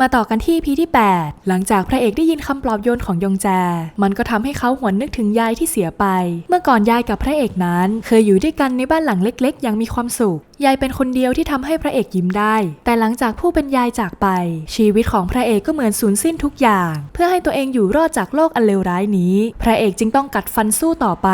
มาต่อกันที่พีที่ 8 หลังจากพระเอกได้ยินคำปลอบโยนของยองแจ มันก็ทำให้เขาหวนนึกถึงยายที่เสียไป เมื่อก่อนยายกับพระเอกนั้น เคยอยู่ด้วยกันในบ้านหลังเล็ก ๆ อย่างมีความสุข ยายเป็นคนเดียวที่ทำให้พระเอกยิ้มได้ แต่หลังจากผู้เป็นยายจากไป ชีวิตของพระเอกก็เหมือนสูญสิ้นทุกอย่าง เพื่อให้ตัวเองอยู่รอดจากโลกอันเลวร้ายนี้ พระเอกจึงต้องกัดฟันสู้ต่อไป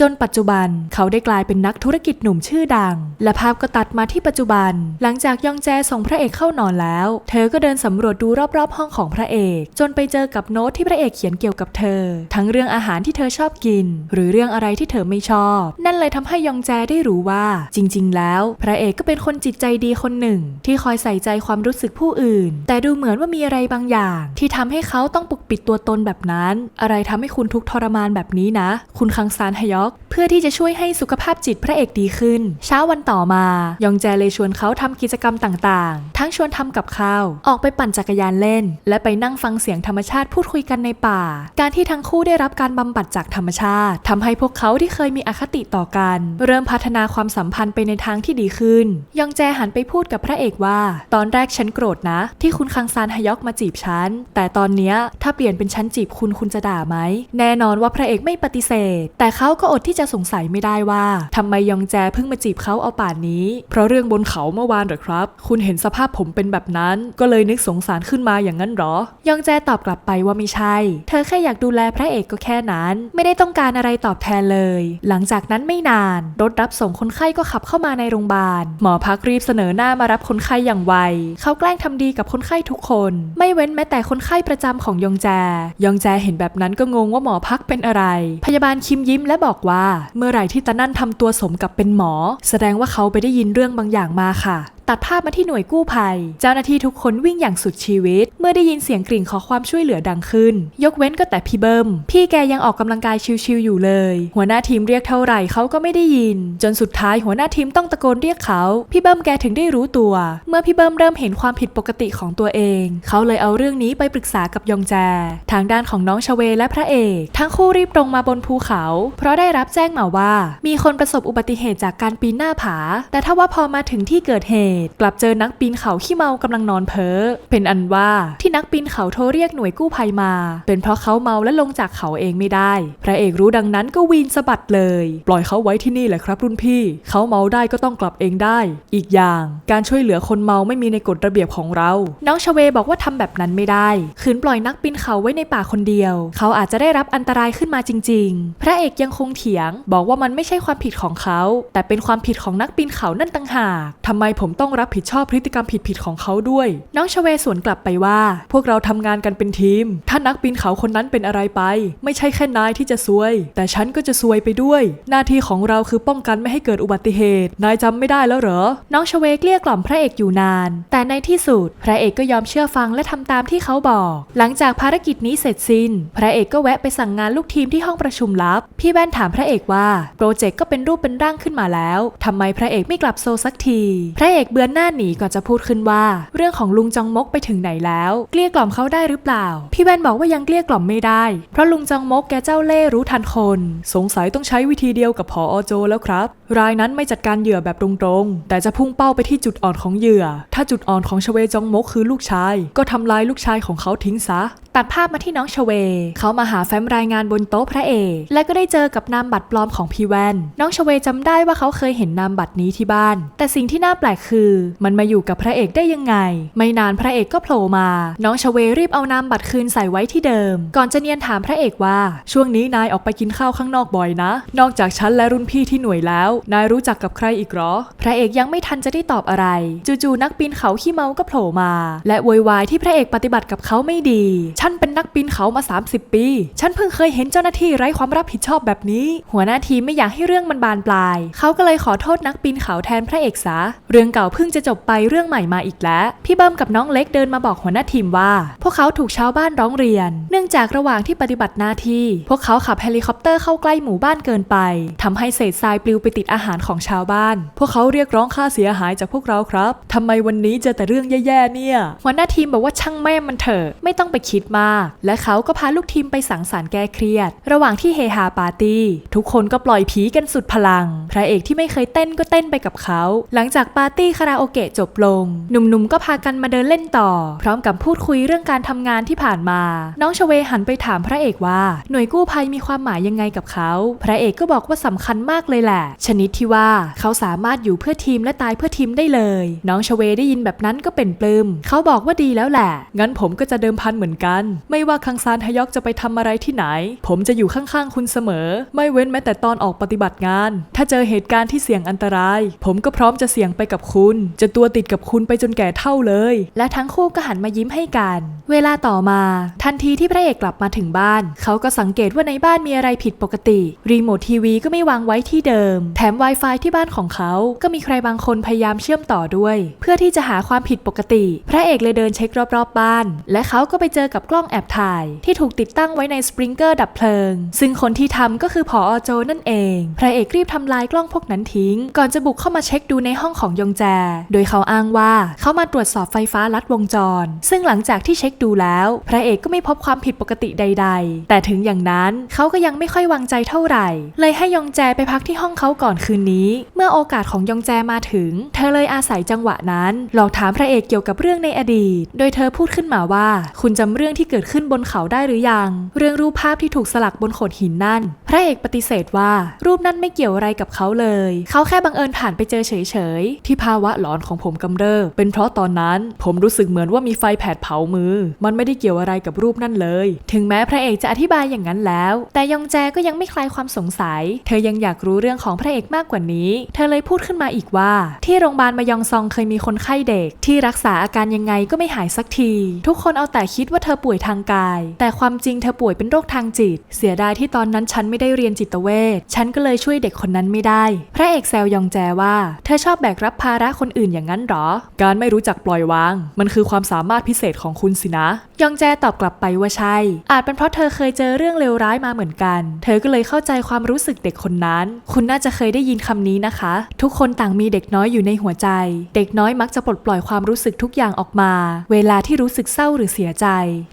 จนปัจจุบันเขาได้กลายเป็นนักธุรกิจหนุ่มชื่อดัง และภาพก็ตัดมาที่ปัจจุบัน หลังจากยองแจส่งพระเอกเข้านอนแล้ว เธอก็เดินสำรวจดูรอบๆ ห้องของพระเอก จนไปเจอกับโน้ตที่พระเอกเขียนเกี่ยวกับเธอ ทั้งเรื่องอาหารที่เธอชอบกิน หรือเรื่องอะไรที่เธอไม่ชอบ นั่นเลยทำให้ยองแจได้รู้ว่า จริง ๆ แล้วพระเอกก็เป็นคนจิตใจดีคนหนึ่ง ที่คอยใส่ใจความรู้สึกผู้อื่น แต่ดูเหมือนว่ามีอะไรบางอย่าง ที่ทำให้เขาต้องปกปิดตัวตนแบบนั้น อะไรทำให้คุณทุกทรมานแบบนี้นะ คุณคังซานฮยอก เพื่อที่จะช่วยให้สุขภาพจิตพระเอกดีขึ้น เช้าวันต่อมา ยองแจเลยชวนเขาทำกิจกรรมต่างๆ ทั้งชวนทำกับข้าว ออกไปปั่นจักรยานเล่น และไปนั่งฟังเสียงธรรมชาติพูดคุยกันในป่า การที่ทั้งคู่ได้รับการบำบัดจากธรรมชาติทำให้พวกเขาที่เคยมีอคติต่อกัน เริ่มพัฒนาความสัมพันธ์ไปในทางที่ดีขึ้น ยองแจหันไปพูดกับพระเอกว่า ตอนแรกฉันโกรธนะ ที่คุณคังซานฮยอกมาจีบฉัน แต่ตอนเนี้ยถ้าเปลี่ยนเป็นฉันจีบคุณคุณจะด่าไหม แน่นอนว่าพระเอกไม่ปฏิเสธ แต่เขาก็อดที่จะสงสัยไม่ได้ว่าทำไมยองแจเพิ่งมาจีบเขาเอาป่านนี้ เพราะเรื่องบนเขาเมื่อวานเหรอครับ คุณเห็นสภาพผมเป็นแบบนั้น ก็เลยนึกสงสารขึ้นมาอย่างนั้นหรอ ยองแจตอบกลับไปว่าไม่ใช่ เธอแค่อยากดูแลพระเอกก็แค่นั้น ไม่ได้ต้องการอะไรตอบแทนเลย หลังจากนั้นไม่นาน รถรับส่งคนไข้ก็ขับเข้ามาในโรงพยาบาลหมอพักรีบเสนอหน้ามารับคนไข้อย่างไว เขาแกล้งทำดีกับคนไข้ทุกคน ไม่เว้นแม้แต่คนไข้ประจำของยองแจ ยองแจเห็นแบบนั้นก็งงว่าหมอพักเป็นอะไร พยาบาลคิมยิ้มและบอกว่า เมื่อไหร่ที่ตานั่นทำตัวสมกับเป็นหมอ แสดงว่าเขาไปได้ยินเรื่องบางอย่างมาค่ะ ตัดภาพมาที่หน่วยกู้ภัย เจ้าหน้าที่ทุกคนวิ่งอย่างสุดชีวิต เมื่อได้ยินเสียงกริ่งขอความช่วยเหลือดังขึ้น ยกเว้นก็แต่พี่เบิมพี่แกยังออกกำลังกายชิวๆอยู่เลย หัวหน้าทีมเรียกเท่าไหร่เขาก็ไม่ได้ยิน จนสุดท้ายหัวหน้าทีมต้องตะโกนเรียกเขา พี่เบิมแกถึงได้รู้ตัว เมื่อพี่เบิมเริ่มเห็นความผิดปกติของตัวเอง เขาเลยเอาเรื่องนี้ไปปรึกษากับยองแจ ทางด้านของน้องชเวและพระเอก ทั้งคู่รีบตรงมาบนภูเขา เพราะได้รับแจ้งมาว่า มีคนประสบอุบัติเหตุจากการปีนหน้าผา แต่ถ้าว่าพอมาถึงที่เกิดเหตุกลับเจอนักปีนเขาขี้เมากำลังนอนเพ้อ เป็นอันว่าที่นักปีนเขาโทรเรียกหน่วยกู้ภัยมา เป็นเพราะเขาเมาและลงจากเขาเองไม่ได้ พระเอกรู้ดังนั้นก็วีนสะบัดเลย ปล่อยเขาไว้ที่นี่แหละครับรุ่นพี่ เขาเมาได้ก็ต้องกลับเองได้ อีกอย่างการช่วยเหลือคนเมาไม่มีในกฎระเบียบของเรา น้องชเวบอกว่าทำแบบนั้นไม่ได้คืนปล่อยนักปีนเขาไว้ในป่าคนเดียว เขาอาจจะได้รับอันตรายขึ้นมาจริง ๆ พระเอกยังคงเถียง บอกว่ามันไม่ใช่ความผิดของเขา แต่เป็นความผิดของนักปีนเขานั่นต่างหากทำไมผมต้องรับผิดชอบพฤติกรรมผิดๆของเขาด้วย น้องชเวสวนกลับไปว่า พวกเราทำงานกันเป็นทีม ถ้านักปีนเขาคนนั้นเป็นอะไรไป ไม่ใช่แค่นายที่จะซวย แต่ฉันก็จะซวยไปด้วย หน้าที่ของเราคือป้องกันไม่ให้เกิดอุบัติเหตุ นายจำไม่ได้แล้วเหรอ น้องชเวเกลี้ยกล่อมพระเอกอยู่นาน แต่ในที่สุด พระเอกก็ยอมเชื่อฟังและทำตามที่เขาบอก หลังจากภารกิจนี้เสร็จสิ้น พระเอกก็แวะไปสั่งงานลูกทีมที่ห้องประชุมลับ พี่แว่นถามพระเอกว่า โปรเจกต์ก็เป็นรูปเป็นร่างขึ้นมาแล้วทำไมพระเอกไม่กลับโซสักที พระเอกเบือนหน้าหนีก่อนจะพูดขึ้นว่า เรื่องของลุงจองมกไปถึงไหนแล้ว เกลี้ยกล่อมเขาได้หรือเปล่า พี่แวนบอกว่ายังเกลี้ยกล่อมไม่ได้ เพราะลุงจองมกแกเจ้าเล่ห์รู้ทันคน สงสัยต้องใช้วิธีเดียวกับพออโจแล้วครับ รายนั้นไม่จัดการเหยื่อแบบตรงๆ แต่จะพุ่งเป้าไปที่จุดอ่อนของเหยื่อ ถ้าจุดอ่อนของชเวจองมกคือลูกชาย ก็ทำลายลูกชายของเขาทิ้งซะตัดภาพมาที่น้องชเว เขามาหาแฟ้มรายงานบนโต๊ะพระเอก และก็ได้เจอกับนามบัตรปลอมของพี่แวน น้องชเวจำได้ว่าเขาเคยเห็นนามบัตรนี้ที่บ้าน แต่สิ่งที่น่าแปลกคือมันมาอยู่กับพระเอกได้ยังไง ไม่นานพระเอกก็โผล่มา น้องชเวรีบเอานามบัตรคืนใส่ไว้ที่เดิม ก่อนจะเนียนถามพระเอกว่า ช่วงนี้นายออกไปกินข้าวข้างนอกบ่อยนะ นอกจากฉันและรุ่นพี่ที่หน่วยแล้ว นายรู้จักกับใครอีกหรอ พระเอกยังไม่ทันจะได้ตอบอะไร จู่ๆนักปีนเขาขี้เมาก็โผล่มา และโวยวายที่พระเอกปฏิบัติกับเขาไม่ดี ฉันเป็นนักปีนเขามา 30 ปี ฉันเพิ่งเคยเห็นเจ้าหน้าที่ไร้ความรับผิดชอบแบบนี้ หัวหน้าทีมไม่อยากให้เรื่องมันบานปลาย เขาก็เลยขอโทษนักปีนเขาแทนพระเอกซะ เรื่องเก่าเพิ่งจะจบไปเรื่องใหม่มาอีกแล้ว พี่เบิ้มกับน้องเล็กเดินมาบอกหัวหน้าทีมว่า พวกเขาถูกชาวบ้านร้องเรียน เนื่องจากระหว่างที่ปฏิบัติหน้าที่ พวกเขาขับเฮลิคอปเตอร์เข้าใกล้หมู่บ้านเกินไปทำให้เศษทรายปลิวไปติดอาหารของชาวบ้าน พวกเขาเรียกร้องค่าเสียหายจากพวกเราครับทำไมวันนี้เจอแต่เรื่องแย่ๆเนี่ย หัวหน้าทีมบอกว่าช่างแม่มันเถอะไม่ต้องไปคิดมาก และเขาก็พาลูกทีมไปสังสรรค์แก้เครียด ระหว่างที่เฮฮาปาร์ตี้ทุกคนก็ปล่อยผีกันสุดพลัง พระเอกที่ไม่เคยเต้นก็เต้นไปกับเขา หลังจากปาร์ตี้คาราโอเกะจบลง หนุ่มๆก็พากันมาเดินเล่นต่อ พร้อมกับพูดคุยเรื่องการทำงานที่ผ่านมา น้องชเวหันไปถามพระเอกว่า หน่วยกู้ภัยมีความหมายยังไงกับเขา พระเอกก็บอกว่าสำคัญมากเลยแหละ ชนิดที่ว่าเขาสามารถอยู่เพื่อทีมและตายเพื่อทีมได้เลย น้องชเวได้ยินแบบนั้นก็เป็นปลื้มเขาบอกว่าดีแล้วแหละ งั้นผมก็จะเดิมพันเหมือนกัน ไม่ว่าคังซานฮยอกจะไปทำอะไรที่ไหน ผมจะอยู่ข้างๆคุณเสมอ ไม่เว้นแม้แต่ตอนออกปฏิบัติงาน ถ้าเจอเหตุการณ์ที่เสี่ยงอันตราย ผมก็พร้อมจะเสี่ยงไปกับคุณจะตัวติดกับคุณไปจนแก่เท่าเลย และทั้งคู่ก็หันมายิ้มให้กัน เวลาต่อมา ทันทีที่พระเอกกลับมาถึงบ้าน เขาก็สังเกตว่าในบ้านมีอะไรผิดปกติ รีโมททีวีก็ไม่วางไว้ที่เดิม แถม Wi-Fi ที่บ้านของเขา ก็มีใครบางคนพยายามเชื่อมต่อด้วย เพื่อที่จะหาความผิดปกติ พระเอกเลยเดินเช็ครอบๆบ้าน และเขาก็ไปเจอกับกล้องแอบถ่าย ที่ถูกติดตั้งไว้ในสปริงเกอร์ดับเพลิง ซึ่งคนที่ทำก็คือผอโจนั่นเอง พระเอกรีบทำลายกล้องพวกนั้นทิ้ง ก่อนจะบุกเข้ามาเช็คดูในห้องของยองแจโดยเขาอ้างว่าเขามาตรวจสอบไฟฟ้าลัดวงจร ซึ่งหลังจากที่เช็คดูแล้ว พระเอกก็ไม่พบความผิดปกติใด ๆ แต่ถึงอย่างนั้นเขาก็ยังไม่ค่อยวางใจเท่าไหร่ เลยให้ยองแจไปพักที่ห้องเขาก่อนคืนนี้ เมื่อโอกาสของยองแจมาถึง เธอเลยอาศัยจังหวะนั้น หลอกถามพระเอกเกี่ยวกับเรื่องในอดีต โดยเธอพูดขึ้นมาว่า คุณจำเรื่องที่เกิดขึ้นบนเขาได้หรือยัง เรื่องรูปภาพที่ถูกสลักบนโขดหินนั่น พระเอกปฏิเสธว่ารูปนั้นไม่เกี่ยวอะไรกับเขาเลย เขาแค่บังเอิญผ่านไปเจอเฉยๆที่ภาวะะหลอนของผมกำเริบเป็นเพราะตอนนั้นผมรู้สึกเหมือนว่ามีไฟแผดเผามือ มันไม่ได้เกี่ยวอะไรกับรูปนั่นเลย ถึงแม้พระเอกจะอธิบายอย่างนั้นแล้ว แต่ยองแจก็ยังไม่คลายความสงสัย เธอยังอยากรู้เรื่องของพระเอกมากกว่านี้ เธอเลยพูดขึ้นมาอีกว่า ที่โรงพยาบาลมายองซองเคยมีคนไข้เด็ก ที่รักษาอาการยังไงก็ไม่หายสักที ทุกคนเอาแต่คิดว่าเธอป่วยทางกาย แต่ความจริงเธอป่วยเป็นโรคทางจิต เสียดายที่ตอนนั้นฉันไม่ได้เรียนจิตเวชฉันก็เลยช่วยเด็กคนนั้นไม่ได้ พระเอกแซวยองแจว่า เธอชอบแบกรับภาระคนอื่นอย่างนั้นหรอ การไม่รู้จักปล่อยวาง มันคือความสามารถพิเศษของคุณสินะ ยองแจตอบกลับไปว่าใช่ อาจเป็นเพราะเธอเคยเจอเรื่องเลวร้ายมาเหมือนกัน เธอก็เลยเข้าใจความรู้สึกเด็กคนนั้น คุณน่าจะเคยได้ยินคำนี้นะคะ ทุกคนต่างมีเด็กน้อยอยู่ในหัวใจ เด็กน้อยมักจะปลดปล่อยความรู้สึกทุกอย่างออกมา เวลาที่รู้สึกเศร้าหรือเสียใจ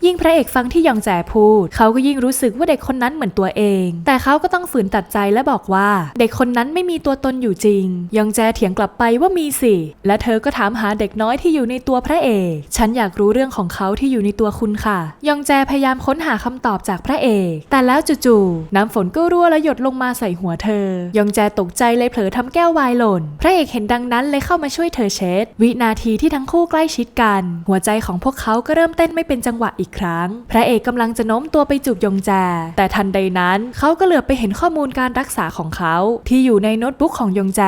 ยิ่งพระเอกฟังที่ยองแจพูด เขาก็ยิ่งรู้สึกว่าเด็กคนนั้นเหมือนตัวเอง แต่เขาก็ต้องฝืนตัดใจและบอกว่า เด็กคนนั้นไม่มีตัวตนอยู่จริง ยองแจเถียงกลับไปว่ามีสิและเธอก็ถามหาเด็กน้อยที่อยู่ในตัวพระเอก ฉันอยากรู้เรื่องของเขาที่อยู่ในตัวคุณค่ะ ยองแจพยายามค้นหาคำตอบจากพระเอก แต่แล้วจู่ๆน้ำฝนก็รั่วและหยดลงมาใส่หัวเธอ ยองแจตกใจเลยเผลอทำแก้ววายหล่น พระเอกเห็นดังนั้นเลยเข้ามาช่วยเธอเช็ด วินาทีที่ทั้งคู่ใกล้ชิดกัน หัวใจของพวกเขาก็เริ่มเต้นไม่เป็นจังหวะอีกครั้ง พระเอกกำลังจะโน้มตัวไปจูบยองแจ แต่ทันใดนั้นเขาก็เหลือบไปเห็นข้อมูลการรักษาของเขา ที่อยู่ในโน้ตบุ๊กของยองแจ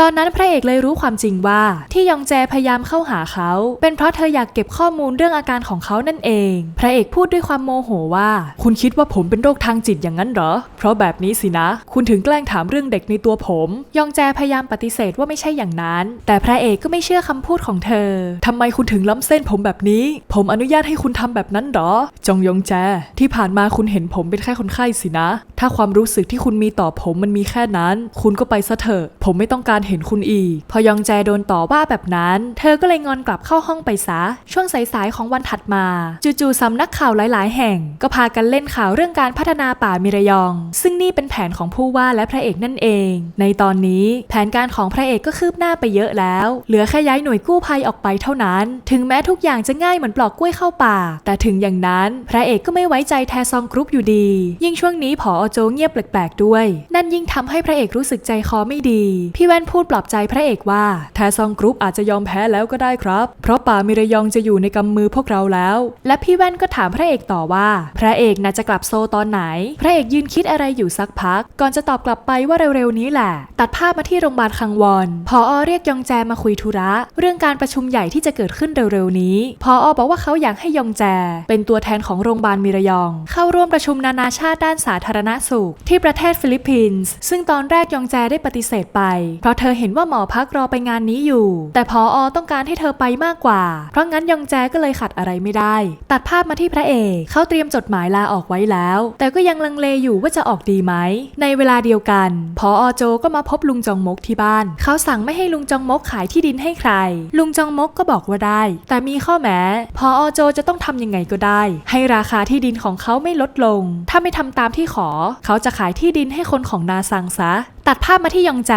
ตอนนั้นพระเอกเลยรู้ความจริงว่าที่ยองแจพยายามเข้าหาเขา เป็นเพราะเธออยากเก็บข้อมูลเรื่องอาการของเขานั่นเอง พระเอกพูดด้วยความโมโหว่า คุณคิดว่าผมเป็นโรคทางจิตอย่างนั้นเหรอ เพราะแบบนี้สินะ คุณถึงแกล้งถามเรื่องเด็กในตัวผม ยองแจพยายามปฏิเสธว่าไม่ใช่อย่างนั้น แต่พระเอกก็ไม่เชื่อคำพูดของเธอทำไมคุณถึงล้ำเส้นผมแบบนี้ ผมอนุญาตให้คุณทำแบบนั้นเหรอจองยองแจ ที่ผ่านมาคุณเห็นผมเป็นแค่คนไข้สินะ ถ้าความรู้สึกที่คุณมีต่อผมมันมีแค่นั้น คุณก็ไปซะเถอะ ผมไม่ต้องการเห็นคุณอีก พอยองแจโดนต่อว่าแบบนั้น เธอก็เลยงอนกลับเข้าห้องไปซะ ช่วงสายๆของวันถัดมาจู่ๆสำนักข่าวหลาย ๆ แห่ง ก็พากันเล่นข่าวเรื่องการพัฒนาป่ามิระยอง ซึ่งนี่เป็นแผนของผู้ว่าและพระเอกนั่นเอง ในตอนนี้แผนการของพระเอกก็คืบหน้าไปเยอะแล้ว เหลือแค่ย้ายหน่วยกู้ภัยออกไปเท่านั้น ถึงแม้ทุกอย่างจะง่ายเหมือนปลอกกล้วยเข้าป่า แต่ถึงอย่างนั้น พระเอกก็ไม่ไว้ใจแทซองกรุ๊ปอยู่ดี ยิ่งช่วงนี้ผอโจเงียบแปลกๆด้วย นั่นยิ่งทำให้พระเอกรู้สึกใจคอไม่ดี พี่แว่นพูดปลอบใจพระเอกว่า ทซองกรุ๊ปอาจจะยอมแพ้แล้วก็ได้ครับ เพราะป่ามิระยองจะอยู่ในกำมือพวกเราแล้ว และพี่แว่นก็ถามพระเอกต่อว่า พระเอกน่าจะกลับโซตอนไหน พระเอกยืนคิดอะไรอยู่สักพัก ก่อนจะตอบกลับไปว่าเร็วๆนี้แหละ ตัดภาพมาที่โรงพยาบาลคังวอนพออเรียกยองแจมาคุยธุระ เรื่องการประชุมใหญ่ที่จะเกิดขึ้นเร็วๆนี้ พออบอกว่าเขาอยากให้ยองแจ เป็นตัวแทนของโรงพยาบาลมิระยอง เข้าร่วมประชุมนานาชาติด้านสาธารณสุข ที่ประเทศฟิลิปปินส์ซึ่งตอนแรกยองแจได้ปฏิเสธไป เพราะเธอเห็นว่าหมอพักรอไปงานนี้อยู่ แต่พออต้องการให้เธอไปมากกว่า เพราะงั้นยองแจก็เลยขัดอะไรไม่ได้ ตัดภาพมาที่พระเอกเขาเตรียมจดหมายลาออกไว้แล้ว แต่ก็ยังลังเลอยู่ว่าจะออกดีไหม ในเวลาเดียวกัน พออโจก็มาพบลุงจองมกที่บ้าน เขาสั่งไม่ให้ลุงจองมกขายที่ดินให้ใคร ลุงจองมกก็บอกว่าได้ แต่มีข้อแม้ พออโจจะต้องทำยังไงก็ได้ ให้ราคาที่ดินของเขาไม่ลดลง ถ้าไม่ทำตามที่ขอ เขาจะขายที่ดินให้คนของนาซังซะตัดภาพมาที่ยองแจ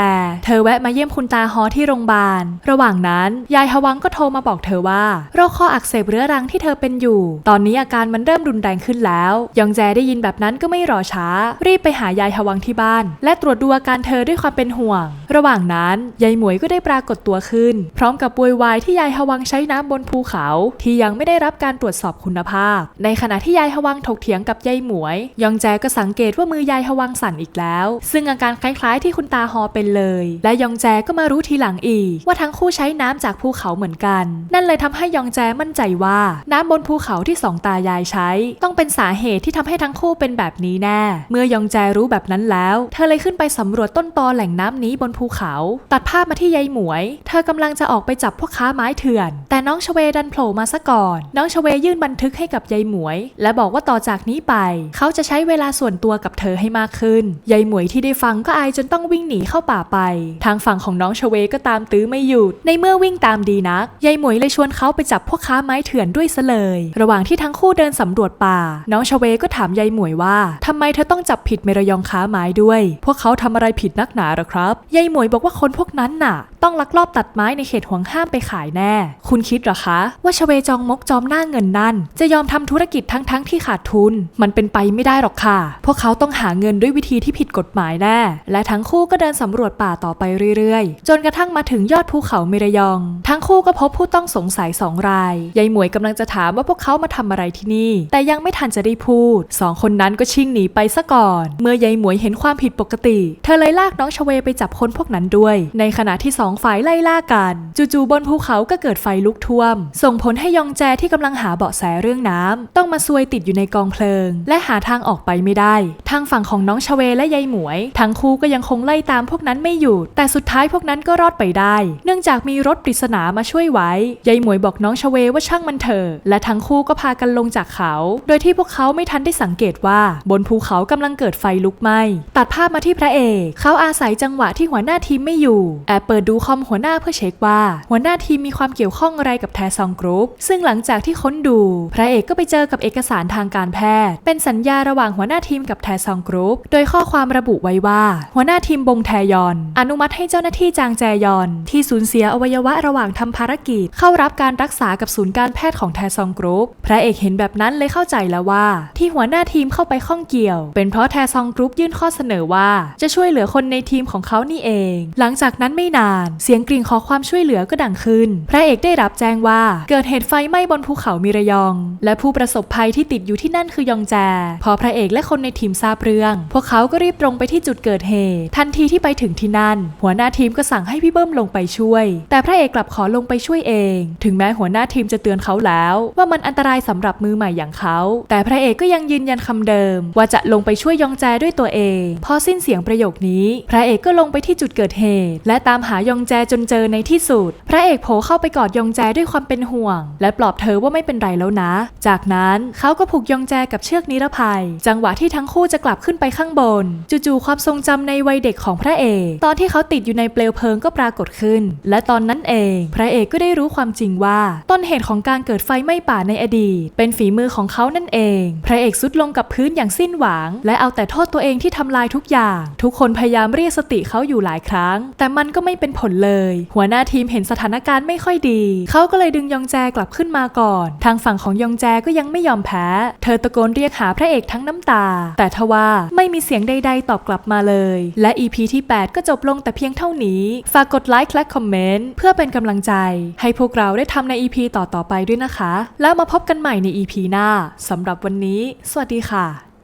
เธอแวะมาเยี่ยมคุณตาฮอที่โรงพยาบาล ระหว่างนั้น ยายฮวังก็โทรมาบอกเธอว่า โรคข้ออักเสบเรื้อรังที่เธอเป็นอยู่ ตอนนี้อาการมันเริ่มรุนแรงขึ้นแล้ว ยองแจได้ยินแบบนั้นก็ไม่รอช้า รีบไปหายายฮวังที่บ้าน และตรวจดูอาการเธอด้วยความเป็นห่วง ระหว่างนั้นยายหมวยก็ได้ปรากฏตัวขึ้น พร้อมกับโวยวายที่ยายฮวังใช้น้ำบนภูเขา ที่ยังไม่ได้รับการตรวจสอบคุณภาพ ในขณะที่ยายฮวังถกเถียงกับยายหมวย ยองแจก็สังเกตว่ามือยายฮวังสั่นอีกแล้ว ซึ่งอาการคล้ายๆที่คุณตาฮอเป็นเลย และยองแจก็มารู้ทีหลังอีก ว่าทั้งคู่ใช้น้ำจากภูเขาเหมือนกัน นั่นเลยทำให้ยองแจมั่นใจว่าน้ำบนภูเขาที่สองตายายใช้ ต้องเป็นสาเหตุที่ทำให้ทั้งคู่เป็นแบบนี้แน่ เมื่อยองแจรู้แบบนั้นแล้ว เธอเลยขึ้นไปสำรวจต้นตอแหล่งน้ำนี้บนภูเขา ตัดภาพมาที่ยายหมวย เธอกำลังจะออกไปจับพวกค้าไม้เถื่อน แต่น้องชเวดันโผล่มาซะก่อน น้องชเวยื่นบันทึกให้กับยายหมวย และบอกว่าต่อจากนี้ไป เขาจะใช้เวลาส่วนตัวกับเธอให้มากขึ้นยายหมวยที่ได้ฟังก็อายจนต้องวิ่งหนีเข้าป่าไป ทางฝั่งของน้องชเวก็ตามตื้อไม่หยุด ในเมื่อวิ่งตามดีนัก ยายหมวยเลยชวนเขาไปจับพวกค้าไม้เถื่อนด้วยซะเลย ระหว่างที่ทั้งคู่เดินสำรวจป่า น้องชเวก็ถามยายหมวยว่าทำไมเธอต้องจับผิดเมรยองค้าไม้ด้วย พวกเขาทำอะไรผิดนักหนาหรอครับ ยายหมวยบอกว่าคนพวกนั้นน่ะ ต้องลักลอบตัดไม้ในเขตห่วงห้ามไปขายแน่ คุณคิดเหรอคะ ว่าชเวจองมกจอมหน้าเงินนั่น จะยอมทำธุรกิจทั้งๆทที่ขาดทุน มันเป็นไปไม่ได้หรอกค่ะ พวกเขาต้องหาเงินด้วยวิธีที่ผิดกฎหมายแน่ และทั้งคู่ก็เดินสำรวจป่าต่อไปเรื่อยๆ จนกระทั่งมาถึงยอดภูเขาเมรยอง ทั้งคู่ก็พบผู้ต้องสงสัยสองราย ยายหมวยกำลังจะถามว่าพวกเขามาทำอะไรที่นี่ แต่ยังไม่ทันจะได้พูด สองคนนั้นก็ชิ่งหนีไปซะก่อน เมื่อยายหมวยเห็นความผิดปกติ เธอเลยลากน้องชเวไปจับคนพวกนั้นด้วย ในขณะที่สองฝ่ายไล่ล่ากัน จู่ๆบนภูเขาก็เกิดไฟลุกท่วม ส่งผลให้ยองแจที่กำลังหาเบาะแสเรื่องน้ำต้องมาซวยติดอยู่ในกองเพลิง และหาทางออกไปไม่ได้ ทางฝั่งของน้องชเวและยายหมวย ทั้งคู่ก็ยังคงไล่ตามพวกนั้นไม่หยุดแต่สุดท้ายพวกนั้นก็รอดไปได้ เนื่องจากมีรถปริศนามาช่วยไว้ยายหมวยบอกน้องชเวว่าช่างมันเถอะและทั้งคู่ก็พากันลงจากเขา โดยที่พวกเขาไม่ทันได้สังเกตว่า บนภูเขากำลังเกิดไฟลุกไหม้ตัดภาพมาที่พระเอก เขาอาศัยจังหวะที่หัวหน้าทีมไม่อยู่แอบเปิดดูคอมหัวหน้าเพื่อเช็คว่า หัวหน้าทีมมีความเกี่ยวข้องอะไรกับแทซองกรุ๊ปซึ่งหลังจากที่ค้นดู พระเอกก็ไปเจอกับเอกสารทางการแพทย์ เป็นสัญญาระหว่างหัวหน้าทีมกับแทซองกรุ๊ปโดยข้อความระบุไว้ว่า หัวหน้าทีมบงแทยอน อนุมัติให้เจ้าหน้าที่จางแจยอน ที่สูญเสียอวัยวะระหว่างทำภารกิจ เข้ารับการรักษากับศูนย์การแพทย์ของแทซองกรุ๊ปพระเอกเห็นแบบนั้นเลยเข้าใจแล้วว่า ที่หัวหน้าทีมเข้าไปข้องเกี่ยว เป็นเพราะแทซองกรุ๊ปยื่นข้อเสนอว่า จะช่วยเหลือคนในทีมของเขานี่เอง หลังจากนั้นไม่นานเสียงกริ่งขอความช่วยเหลือก็ดังขึ้น พระเอกได้รับแจ้งว่า เกิดเหตุไฟไหม้บนภูเขามิระยอง และผู้ประสบภัยที่ติดอยู่ที่นั่นคือยองแจ พอพระเอกและคนในทีมทราบเรื่อง พวกเขาก็รีบตรงไปที่จุดเกิดเหตุ ทันทีที่ไปถึงที่นั่น หัวหน้าทีมก็สั่งให้พี่เบิ้มลงไปช่วย แต่พระเอกกลับขอลงไปช่วยเอง ถึงแม้หัวหน้าทีมจะเตือนเขาแล้ว ว่ามันอันตรายสำหรับมือใหม่อย่างเขา แต่พระเอกก็ยังยืนยันคำเดิม ว่าจะลงไปช่วยยองแจด้วยตัวเอง พอสิ้นเสียงประโยคนี้ พระเอกก็ลงไปที่จุดเกิดเหตุ และตามหายองแจจนเจอในที่สุด พระเอกโผล่เข้าไปกอดยองแจด้วยความเป็นห่วง และปลอบเธอว่าไม่เป็นไรแล้วนะ จากนั้นเขาก็ผูกยองแจกับเชือกนิรภัย จังหวะที่ทั้งคู่จะกลับขึ้นไปข้างบน จู่ๆความทรงจำในวัยเด็กของพระเอก ตอนที่เขาติดอยู่ในเปลวเพลิงก็ปรากฏขึ้น และตอนนั้นเอง พระเอกก็ได้รู้ความจริงว่า ต้นเหตุของการเกิดไฟไหม้ป่าในอดีต เป็นฝีมือของเขานั่นเอง พระเอกสุดลงกับพื้นอย่างสิ้นหวัง และเอาแต่โทษตัวเองที่ทำลายทุกอย่าง ทุกคนพยายามเรียกสติเขาอยู่หลายครั้ง แต่มันก็ไม่เป็นผลเลย หัวหน้าทีมเห็นสถานการณ์ไม่ค่อยดี เขาก็เลยดึงยองแจกลับขึ้นมาก่อน ทางฝั่งของยองแจก็ยังไม่ยอมแพ้ เธอตะโกนเรียกหาพระเอกทั้งน้ำตา แต่ทว่าไม่มีเสียงใด ๆ ตอบกลับมาเลย และ EP ที่ 8 ก็จบลงแต่เพียงเท่านี้ ฝากกดไลค์และคอมเมนต์เพื่อเป็นกำลังใจ ให้พวกเราได้ทำใน EP ต่อๆไปด้วยนะคะ แล้วมาพบกันใหม่ใน EP หน้าสำหรับวันนี้ สวัสดีค่ะ